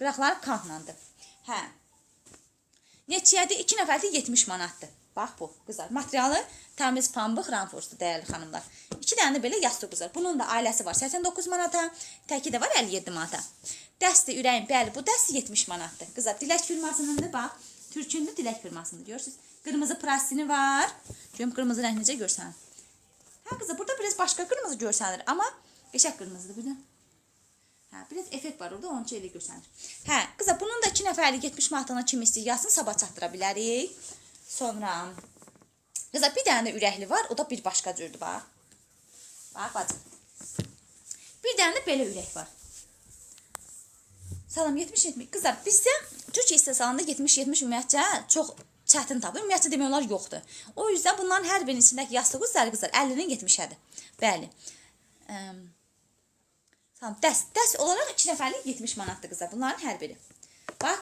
Qıraqları kantlandı. Hə. Neçəyədir? 2 nəfərlik 70 manatdır. Bax bu, qızlar. Materialı təmiz pambıq ranforsdur, dəyərli xanımlar. 2 dənə də belə yastıq qızlar. Bunun da ailəsi var 89 manata, təki də var 57 manata. Dəsti ürəyin, bəli, bu dəsti 70 manatdır. Qızlar, dilək firmasının da bax, Türkündür dilək firmasındır. Görürsüz? Qırmızı plastini var. Görüm qırmızı rəng necə görsənir. Hə qızlar, burada biraz başqa qırmızı görsənir, amma qəşəng qırmızıdır bu Hə, biraz effekt var orada, üçün elə görsənir. Hə, qızlar, bunun da 2 nəfərlik 70 manatına kim istəyir, yazsın, sabah çatdıra bilərik. Sonra qızlar, bir dənə də ürəkli var, o da bir başqa cürdür, bax. Bax, bacım. Bir dənə də belə ürək var. Salam 70-70. Qızlar, bizdə Türk istehsalında 70-70 ümumiyyətcə çox çətin tapılır. Ümumiyyətcə demək olar yoxdur. O yüzden bunların hər birinin içindəki yastıq üzəri qızlar 50-nin 70-ədir. Bəli. Əm, Tamam, dəst, dəst olaraq 2 nəfərlik 70 manatdır qızlar. Bunların hər biri.